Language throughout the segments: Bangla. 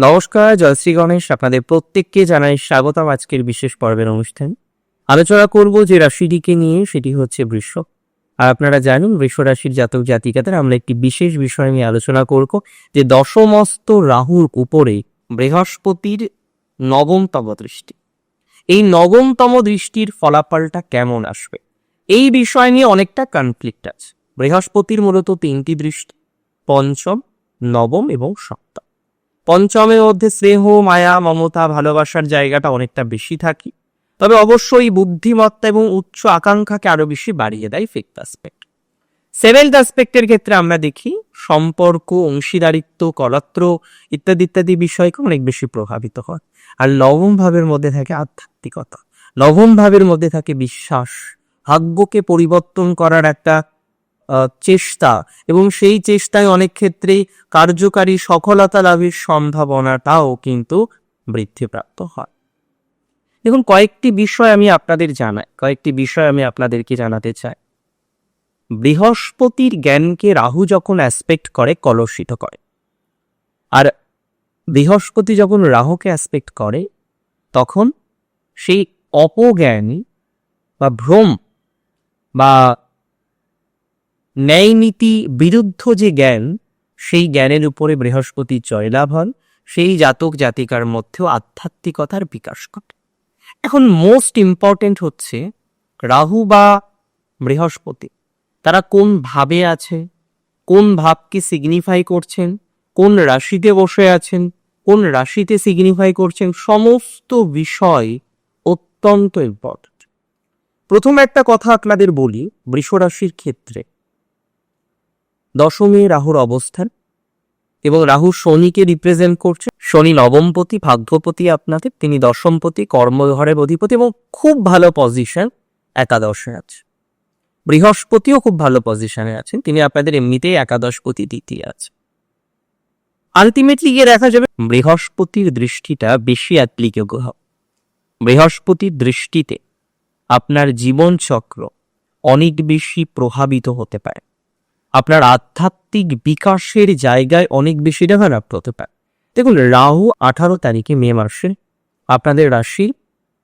নমস্কার জয়শ্রী গণেশ। আপনাদের প্রত্যেককে জানাই স্বাগতম আজকের বিশেষ পর্বের অনুষ্ঠান। আলোচনা করব যে রাশিটিকে নিয়ে, সেটি হচ্ছে বৃষ। আর আপনারা জানেন, বৃষ রাশির জাতক জাতিকাদের আমরা একটি বিশেষ বিষয় নিয়ে আলোচনা করব, যে দশমস্ত রাহুর উপরে বৃহস্পতির নবমতম দৃষ্টি। এই নবমতম দৃষ্টির ফলাফলটা কেমন আসবে? এই বিষয় নিয়ে অনেকটা কনফ্লিক্ট আছে। বৃহস্পতির মূলত তিনটি দৃষ্টি, পঞ্চম, নবম এবং সপ্তম। পঞ্চমের মধ্যে স্নেহ, মায়া, মমতা, ভালোবাসার জায়গাটা অনেকটা বেশি থাকে। তবে অবশ্যই বুদ্ধিমত্তা এবং উচ্চ আকাঙ্ক্ষাকে আরও বেশি বাড়িয়ে দেয় ফিফথ অ্যাসপেক্ট সেভেন্থ অ্যাসপেক্টের ক্ষেত্রে আমরা দেখি, সম্পর্ক, অংশীদারিত্ব কলাত্র ইত্যাদি ইত্যাদি বিষয়কে অনেক বেশি প্রভাবিত হয়। আর নবম ভাবের মধ্যে থাকে আধ্যাত্মিকতা। নবম ভাবের মধ্যে থাকে বিশ্বাস। ভাগ্যকে পরিবর্তন করার একটা চেষ্টা। এবং সেই চেষ্টায় অনেক ক্ষেত্রেই কার্যকারী সফলতা লাভের সম্ভাবনাটাও কিন্তু বৃদ্ধিপ্রাপ্ত হয়। দেখুন, কয়েকটি বিষয় আমি আপনাদের জানাই, কয়েকটি বিষয় আমি আপনাদেরকে জানাতে চাই। বৃহস্পতির জ্ঞানকে রাহু যখন অ্যাসপেক্ট করে, কলসিত করে। আর বৃহস্পতি যখন রাহুকে অ্যাসপেক্ট করে, তখন সেই অপজ্ঞান বা ভ্রম বা ন্যায় নীতি বিরুদ্ধ যে জ্ঞান, সেই জ্ঞানের উপরে বৃহস্পতি জয়লাভ হন, সেই জাতক জাতিকার মধ্যেও আধ্যাত্মিকতার বিকাশ ঘটে। এখন মোস্ট ইম্পর্টেন্ট হচ্ছে রাহু বা বৃহস্পতি। তারা কোন ভাবে আছে, কোন ভাবকে সিগনিফাই করছেন, কোন রাশিতে বসে আছেন, কোন রাশিতে সিগনিফাই করছেন, সমস্ত বিষয় অত্যন্ত ইম্পর্টেন্ট প্রথম একটা কথা আপনাদের বলি বৃষ রাশির ক্ষেত্রে। দশমে রাহুর অবস্থান এবং রাহু শনিকে রিপ্রেজেন্ট করছে। শনি নবমপতি, ভাগ্যপতি আপনাদের, তিনি দশমপতি, কর্মঘরের অধিপতি এবং খুব ভালো পজিশন একাদশে আছে। বৃহস্পতিও খুব ভালো পজিশনে আছেন, তিনি আপনাদের এমনিতেই একাদশপতি দ্বিতীয় আছে। আলটিমেটলি গিয়ে দেখা যাবে, বৃহস্পতির দৃষ্টিটা বেশি অ্যাপ্লিকেবল হবে। বৃহস্পতির দৃষ্টিতে আপনার জীবন চক্র অনেক বেশি প্রভাবিত হতে পারে। আপনার আধ্যাত্মিক বিকাশের জায়গায় অনেক বেশি ডেভেলপ হতে পারে। দেখুন, রাহু আঠারো তারিখে মে মাসে আপনাদের রাশি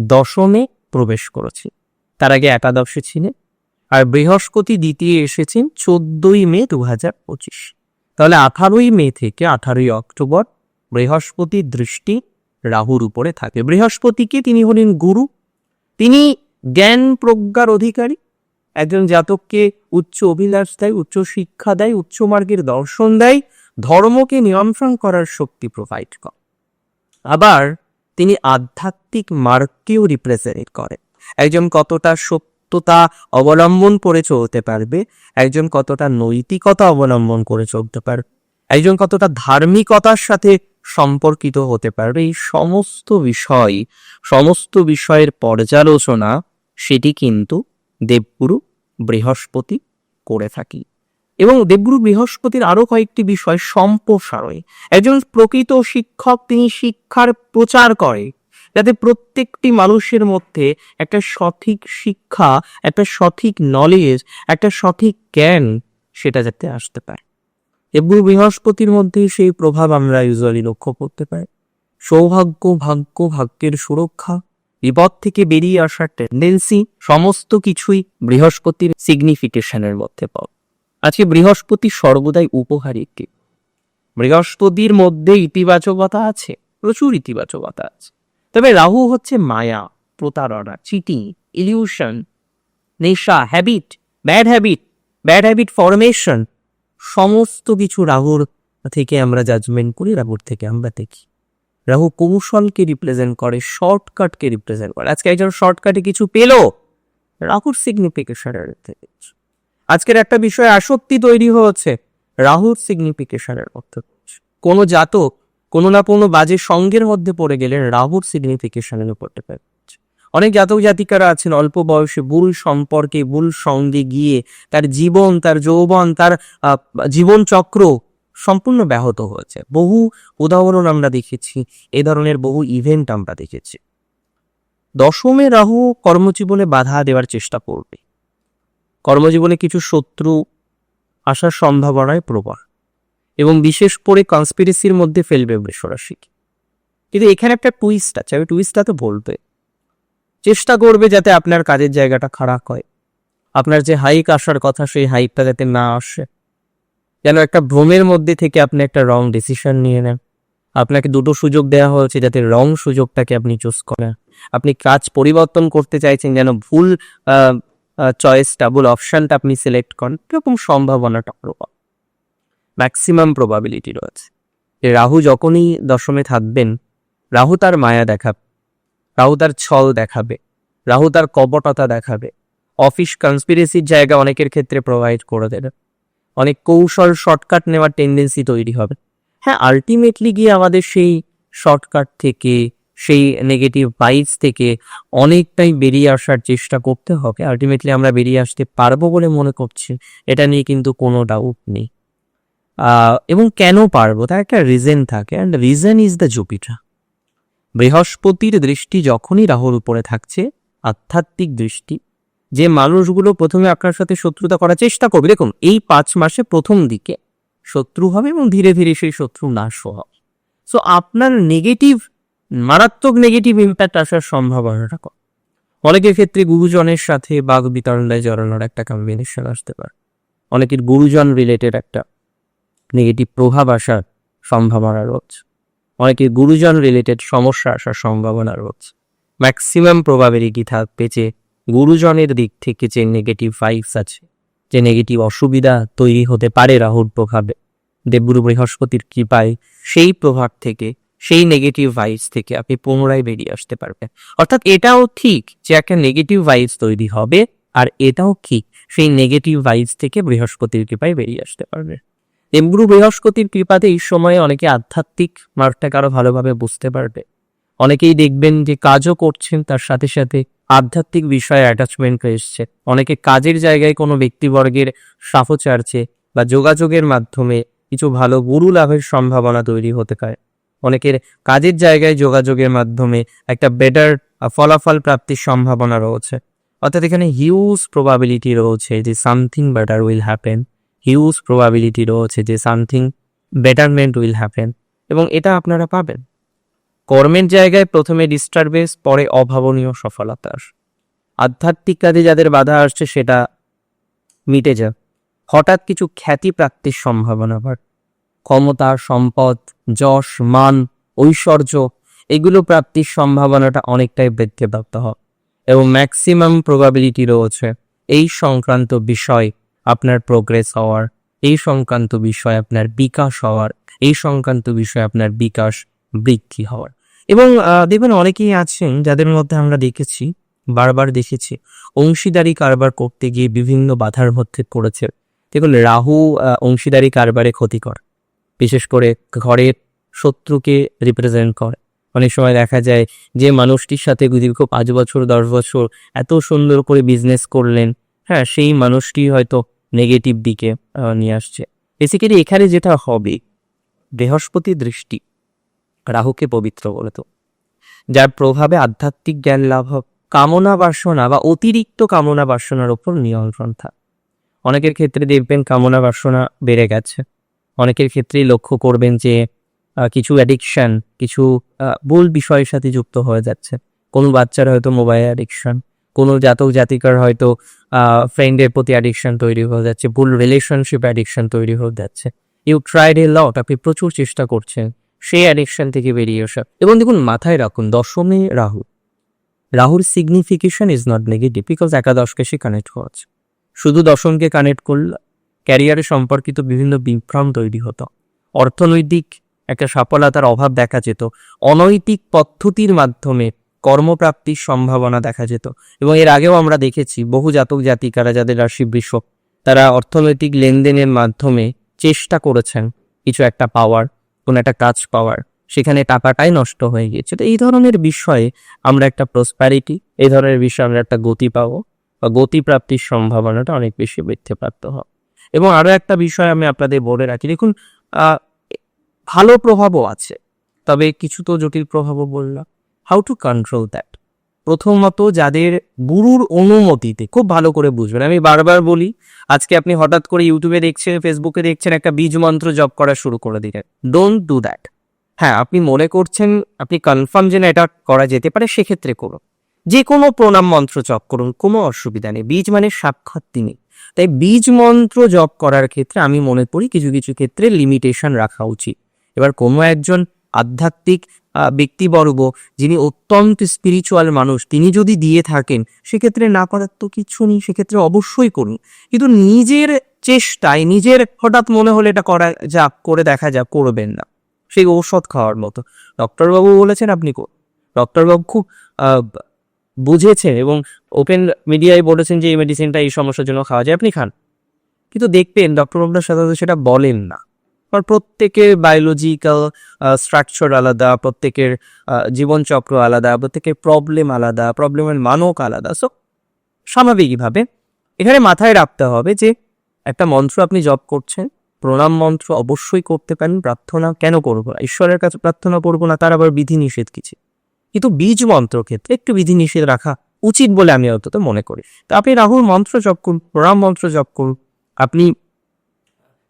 দশমে প্রবেশ করেছে। তার আগে একাদশে ছিলেন আর বৃহস্পতি দ্বিতীয় এসেছেন চোদ্দই মে দু হাজার পঁচিশ। তাহলে আঠারোই মে থেকে আঠারোই অক্টোবর বৃহস্পতির দৃষ্টি রাহুর উপরে থাকে। বৃহস্পতিকে তিনি হলেন গুরু। তিনি জ্ঞান প্রজ্ঞার অধিকারী। একজন জাতককে উচ্চ অভিলাষ দেয়, উচ্চ শিক্ষা দেয়, উচ্চ মার্গের দর্শন দেয়, ধর্মকে নিয়ন্ত্রণ করার শক্তি প্রোভাইড করে। আবার তিনি আধ্যাত্মিক মার্গকেও রিপ্রেজেন্ট করে। একজন কতটা সত্যতা অবলম্বন করে চলতে পারবে, একজন কতটা নৈতিকতা অবলম্বন করে চলতে পারবে, একজন কতটা ধার্মিকতার সাথে সম্পর্কিত হতে পারবে, এই সমস্ত বিষয়, সমস্ত বিষয়ের পর্যালোচনা, সেটি কিন্তু দেবগুরু বৃহস্পতি করে থাকি। এবং দেবগুরু বৃহস্পতির আরও কয়েকটি বিষয় সম্প্রসারয় একজন প্রকৃত শিক্ষক, তিনি শিক্ষার প্রচার করে, যাতে প্রত্যেকটি মানুষের মধ্যে একটা সঠিক শিক্ষা, একটা সঠিক নলেজ একটা সঠিক জ্ঞান সেটা যাতে আসতে পারে। দেবগুরু বৃহস্পতির মধ্যে সেই প্রভাব আমরা ইউজুয়ালি লক্ষ্য করতে পারি। সৌভাগ্য, ভাগ্য, ভাগ্যের সুরক্ষা বিপদ থেকে বেরিয়ে আসার টেন্ডেন্সি সমস্ত কিছুই বৃহস্পতির সিগনিফিকেশনের মধ্যে পাও আজকে বৃহস্পতি সর্বদাই উপহারী একটি। বৃহস্পতির মধ্যে ইতিবাচকতা আছে, প্রচুর ইতিবাচকতা আছে। তবে রাহু হচ্ছে মায়া, প্রতারণা চিটিং ইলিউশন নেশা habit bad habit bad habit formation সমস্ত কিছু রাহুর থেকে আমরা জাজমেন্ট করি, রাহুর থেকে আমরা দেখি। রাহু কৌশলকে রিপ্রেজেন্ট করে শর্টকাটকে রিপ্রেজেন্ট করে। আজকে একজন শর্টকাটে কিছু পেল? রাহুর সিগনিফিকেশনের থেকে আজকের একটা বিষয় আসক্তি তৈরি হয়েছে, রাহুর সিগনিফিকেশনের অর্থ কোনো জাতক কোনো না কোনো বাজে সঙ্গের মধ্যে পড়ে গেলে রাহুর সিগনিফিকেশনের উপর করছে। অনেক জাতক জাতিকারা আছেন, অল্প বয়সে ভুল সম্পর্কে, ভুল সঙ্গে গিয়ে তার জীবন, তার যৌবন, তার জীবন চক্র সম্পূর্ণ ব্যাহত হয়েছে। বহু উদাহরণ আমরা দেখেছি, এ ধরনের বহু ইভেন্ট আমরা দেখেছি। দশমে রাহু কর্মজীবনে বাধা দেওয়ার চেষ্টা করবে। কর্মজীবনে কিছু শত্রু আসার সম্ভাবনায় প্রবল এবং বিশেষ করে কনস্পিরেসির মধ্যে ফেলবে বৃষরাশিকে। কিন্তু এখানে একটা টুইস্ট আছে আমি টুইস্টটা তো বলবে। চেষ্টা করবে যাতে আপনার কাজের জায়গাটা খারাপ হয়। আপনার যে হাইক আসার কথা, সেই হাইকটা যাতে না আসে। যেন একটা ভ্রমের মধ্যে থেকে আপনি একটা রং ডিসিশন নিয়ে নেন। আপনাকে দুটো সুযোগ দেওয়া হয়েছে যাতে রং সুযোগটাকে আপনি চুজ করেন। আপনি কাজ পরিবর্তন করতে চাইছেন যেন ভুল চয়েসটা ভুল অপশানটা আপনি সিলেক্ট করেন, এরকম সম্ভাবনাটা প্রভাব ম্যাক্সিমাম প্রবাবিলিটি রয়েছে। যে রাহু যখনই দশমে থাকবেন, রাহু তার মায়া দেখাবে, রাহু তার ছল দেখাবে, রাহু তার কপটতা দেখাবে। অফিস কনস্পিরেসির জায়গা অনেকের ক্ষেত্রে প্রোভাইড করে দেবে। অনেক কৌশল শর্টকাট নেওয়ার টেন্ডেন্সি তৈরি হবে। হ্যাঁ আলটিমেটলি গিয়ে আমাদের সেই শর্টকাট থেকে, সেই নেগেটিভ ভাইবস থেকে অনেকটাই বেরিয়ে আসার চেষ্টা করতে হবে। আলটিমেটলি আমরা বেরিয়ে আসতে পারব বলে মনে করছি, এটা নিয়ে কিন্তু কোনো ডাউট নেই। এবং কেন পারব? তার একটা রিজন থাকে and reason is the Jupiter বৃহস্পতির দৃষ্টি যখনই রাহুর উপরে থাকছে, আধ্যাত্মিক দৃষ্টি যে মানুষগুলো প্রথমে আপনার সাথে শত্রুতা করার চেষ্টা করবে, দেখুন, এই পাঁচ মাসে প্রথম দিকে শত্রু হবে এবং ধীরে ধীরে সেই শত্রু নাশও হবে। সো আপনার নেগেটিভ মারাত্মক নেগেটিভ ইম্প্যাক্ট আসার সম্ভাবনাটা কম। অনেকের ক্ষেত্রে গুরুজনের সাথে বাঘ বিতরণায় জড়ানোর একটা কম্বিনেশন আসতে পারে। অনেকের গুরুজন রিলেটেড একটা নেগেটিভ প্রভাব আসার সম্ভাবনা রয়েছে। অনেকের গুরুজন রিলেটেড সমস্যা আসার সম্ভাবনা রয়েছে। ম্যাক্সিমাম প্রবাবিলিটি থাকবে যে গুরুজনের দিক থেকে যে নেগেটিভ ভাইবস আছে, যে নেগেটিভ অসুবিধা তৈরি হতে পারে রাহুর প্রভাবে, দেবগুরু বৃহস্পতির কৃপায় সেই প্রভাব থেকে, সেই নেগেটিভ ভাইবস থেকে আপনি পুনরায় বেরিয়ে আসতে পারবেন। অর্থাৎ এটাও ঠিক যে একটা নেগেটিভ ভাইবস তৈরি হবে, আর এটাও ঠিক সেই নেগেটিভ ভাইবস থেকে বৃহস্পতির কৃপায় বেরিয়ে আসতে পারবে। দেবগুরু বৃহস্পতির কৃপাতে এই সময়ে অনেকে আধ্যাত্মিক মার্গটাকে আরও ভালোভাবে বুঝতে পারবে। অনেকেই দেখবেন যে কাজও করছেন, তার সাথে সাথে আধ্যাত্মিক বিষয়ে অ্যাটাচমেন্ট এসছে। অনেকে কাজের জায়গায় কোনো ব্যক্তিবর্গের সাহচার্যে বা যোগাযোগের মাধ্যমে কিছু ভালো গুরু লাভের সম্ভাবনা তৈরি হতে পারে। অনেকের কাজের জায়গায় যোগাযোগের মাধ্যমে একটা বেটার ফলাফল প্রাপ্তির সম্ভাবনা রয়েছে। অর্থাৎ এখানে হিউজ প্রবাবিলিটি রয়েছে যে something better will happen huge probability রয়েছে যে সামথিং বেটারমেন্ট উইল হ্যাপেন এবং এটা আপনারা পাবেন। কর্মের জায়গায় প্রথমে ডিস্টারবেন্স পরে অভাবনীয় সফলতা আসে আধ্যাত্মিক কাজে যাদের বাধা আসছে, সেটা মিটে যাবে হঠাৎ কিছু খ্যাতি প্রাপ্তির সম্ভাবনা বাড়ে। ক্ষমতা, সম্পদ, যশ, মান, ঐশ্বর্য, এগুলো প্রাপ্তির সম্ভাবনাটা অনেকটাই বৃদ্ধি প্রাপ্ত হয় এবং ম্যাক্সিমাম প্রবাবিলিটি রয়েছে। এই সংক্রান্ত বিষয় আপনার প্রোগ্রেস হওয়ার, এই সংক্রান্ত বিষয় আপনার বিকাশ হওয়ার, এই সংক্রান্ত বিষয় আপনার বিকাশ বৃদ্ধি হওয়ার। এবং দেখবেন অনেকেই আছেন যাদের মধ্যে আমরা দেখেছি, বারবার দেখেছি, অংশীদারি কারবার করতে গিয়ে বিভিন্ন বাধার মধ্যে পড়েছে। দেখুন, রাহু অংশীদারি কারবারে ক্ষতিকর। বিশেষ করে ঘরের শত্রুকে রিপ্রেজেন্ট করে। অনেক সময় দেখা যায় যে মানুষটির সাথে দীর্ঘ পাঁচ বছর, দশ বছর এত সুন্দর করে বিজনেস করলেন হ্যাঁ সেই মানুষটি হয়তো নেগেটিভ দিকে নিয়ে আসছে। বেসিক্যালি এখানে যেটা হবে, বৃহস্পতি দৃষ্টি। রাহুকে পবিত্র বলে তো। যার প্রভাবে আধ্যাত্মিক জ্ঞান লাভ কামনা বাসনা বা অতিরিক্ত কামনা বাসনার উপর নিয়ন্ত্রণ থাক। অনেকের ক্ষেত্রে দেখবেন কামনা বাসনা বেড়ে গেছে। অনেকের ক্ষেত্রেই লক্ষ্য করবেন যে কিছু অ্যাডিকশন কিছু ভুল বিষয়ের সাথে যুক্ত হয়ে যাচ্ছে। কোনো বাচ্চার হয়তো মোবাইল অ্যাডিকশন কোনো জাতক জাতিকার হয়তো ফ্রেন্ডের প্রতি অ্যাডিকশন তৈরি হয়ে যাচ্ছে, ভুল রিলেশনশিপ অ্যাডিকশন তৈরি হয়ে যাচ্ছে। ইউ ট্রাইড এ লট আপনি প্রচুর চেষ্টা করছেন। সেই অ্যাডিকশন থেকে বেরিয়ে আসা এবং দেখুন, মাথায় রাখুন, দশমে রাহু। রাহুর signification is not negative because একাদশকে সে কানেক্ট হচ্ছে শুধু দশমকে কানেক্ট করলে ক্যারিয়ারে সম্পর্কিত বিভিন্ন বিভ্রম তৈরি হতো। অর্থনৈতিক একটা সফলতার অভাব দেখা যেত। অনৈতিক পদ্ধতির মাধ্যমে কর্মপ্রাপ্তির সম্ভাবনা দেখা যেত। এবং এর আগেও আমরা দেখেছি, বহু জাতক জাতিকারা যাদের রাশি বৃষ তারা অর্থনৈতিক লেনদেনের মাধ্যমে চেষ্টা করেছেন কিছু একটা পাওয়ার। কোনো একটা কাজ পাওয়ার, সেখানে টাকাটাই নষ্ট হয়ে গিয়েছে। তো এই ধরনের বিষয়ে আমরা একটা প্রসপ্যারিটি এই ধরনের বিষয়ে আমরা একটা গতি পাবো বা গতিপ্রাপ্তির সম্ভাবনাটা অনেক বেশি বৃদ্ধিপ্রাপ্ত হবে। এবং আরও একটা বিষয় আমি আপনাদের বলে রাখি, দেখুন ভালো প্রভাবও আছে, তবে কিছু তো জটিল প্রভাবও বললাম। হাউ টু কন্ট্রোল দ্যাট প্রথমত যাদের গুরুর অনুমতিতে, খুব ভালো করে বুঝবেন। আমি বারবার বলি, আজকে আপনি হঠাৎ করে ইউটিউবে দেখছেন, ফেসবুকে দেখছেন, একটা বীজ মন্ত্র জপ করা শুরু করে দিলেন। ডোন্ট ডু দ্যাট হ্যাঁ আপনি মনে করছেন, আপনি কনফার্ম যে না, এটা করা যেতে পারে, সেক্ষেত্রে করুন। যে কোনো প্রণাম মন্ত্র জপ করুন, কোনো অসুবিধা নেই। বীজ মানে সাক্ষাৎ তিনি। তাই বীজ মন্ত্র জপ করার ক্ষেত্রে আমি মনে করি, কিছু কিছু ক্ষেত্রে লিমিটেশন রাখা উচিত। এবার কোনো একজন আধ্যাত্মিক ব্যক্তিবর্গ যিনি অত্যন্ত স্পিরিচুয়াল মানুষ, তিনি যদি দিয়ে থাকেন, সেক্ষেত্রে না করার তো কিছু নেই, সেক্ষেত্রে অবশ্যই করুন। কিন্তু নিজের চেষ্টায়, নিজের হঠাৎ মনে হলে এটা করা যাক করে দেখা যাক করবেন না। সেই ঔষধ খাওয়ার মতো। ডক্টরবাবু বলেছেন আপনি ডক্টরবাবু খুব বুঝেছেন এবং ওপেন মিডিয়ায় বলেছেন যে এই মেডিসিনটা এই সমস্যার জন্য খাওয়া যায়, আপনি খান। কিন্তু দেখবেন, ডক্টরবাবুরা সাধারণত সেটা বলেন না। কারণ প্রত্যেকের বায়োলজিক্যাল স্ট্রাকচার আলাদা, প্রত্যেকের জীবনচক্র আলাদা, প্রত্যেকের প্রবলেম আলাদা প্রবলেমের মানক আলাদা। সো স্বাভাবিকভাবে এখানে মাথায় রাখতে হবে যে একটা মন্ত্র আপনি জপ করছেন, প্রণাম মন্ত্র অবশ্যই করতে পারেন, প্রার্থনা কেন করব না? ঈশ্বরের কাছে প্রার্থনা করব না, তার আবার বিধি নিষেধ কিছু কিন্তু বীজ মন্ত্র ক্ষেত্রে একটু বিধি নিষেধ রাখা উচিত বলে আমি অন্তত মনে করি। তা আপনি রাহুল মন্ত্র জপ করুন, প্রণাম মন্ত্র জপ করুন, আপনি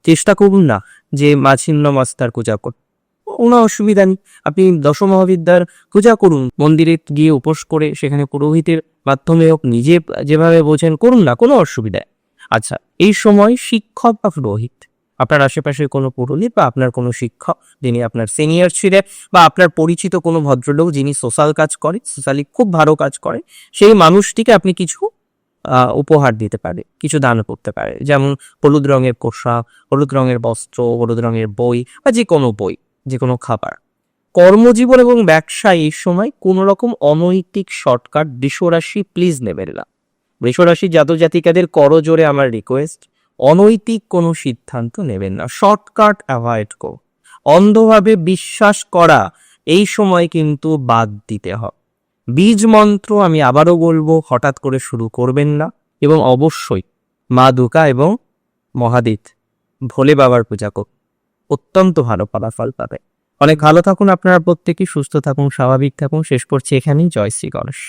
চেষ্টা করুন না যে মাছিন্ন মাস্তার পূজা করুন কোনো অসুবিধা নেই। আপনি দশ মহাবিদ্যার পূজা করুন। মন্দিরে গিয়ে উপোস করে সেখানে পুরোহিতের মাধ্যমে হোক, নিজে যেভাবে বোঝেন করুন না, কোনো অসুবিধা আচ্ছা এই সময় শিক্ষক বা পুরোহিত? আপনার আশেপাশে কোনো পুরোহিত বা আপনার কোনো শিক্ষক যিনি আপনার সিনিয়র ছিলেন বা আপনার পরিচিত কোনো ভদ্রলোক যিনি সোশ্যাল কাজ করে সোশ্যালি খুব ভালো কাজ করে সেই মানুষটিকে আপনি কিছু উপহার দিতে পারে, কিছু দান করতে পারে। যেমন হলুদ রঙের পোশাক, হলুদ রঙের বস্ত্র, হলুদ রঙের বই বা যে কোনো বই, যে কোনো খাবার। কর্মজীবন এবং ব্যবসায় এই সময় কোনো রকম অনৈতিক শর্টকাট বৃষরাশি প্লিজ নেবেন না। বৃষরাশি জাতক জাতিকাদের করজোরে আমার রিকোয়েস্ট অনৈতিক কোনো সিদ্ধান্ত নেবেন না। শর্টকাট অ্যাভয়েড করুন। অন্ধভাবে বিশ্বাস করা, এই সময় কিন্তু বাদ দিতে হবে। বীজ মন্ত্র আমি আবারও বলব, হঠাৎ করে শুরু করবেন না। এবং অবশ্যই মা দুর্গা এবং মহাদিত ভোলে বাবার পূজা করুন। অত্যন্ত ভালো ফলাফল পাবে। অনেক ভালো থাকুন আপনারা প্রত্যেকেই, সুস্থ থাকুন, স্বাভাবিক থাকুন। শেষ করছি এখানেই। জয় শ্রী গণেশ।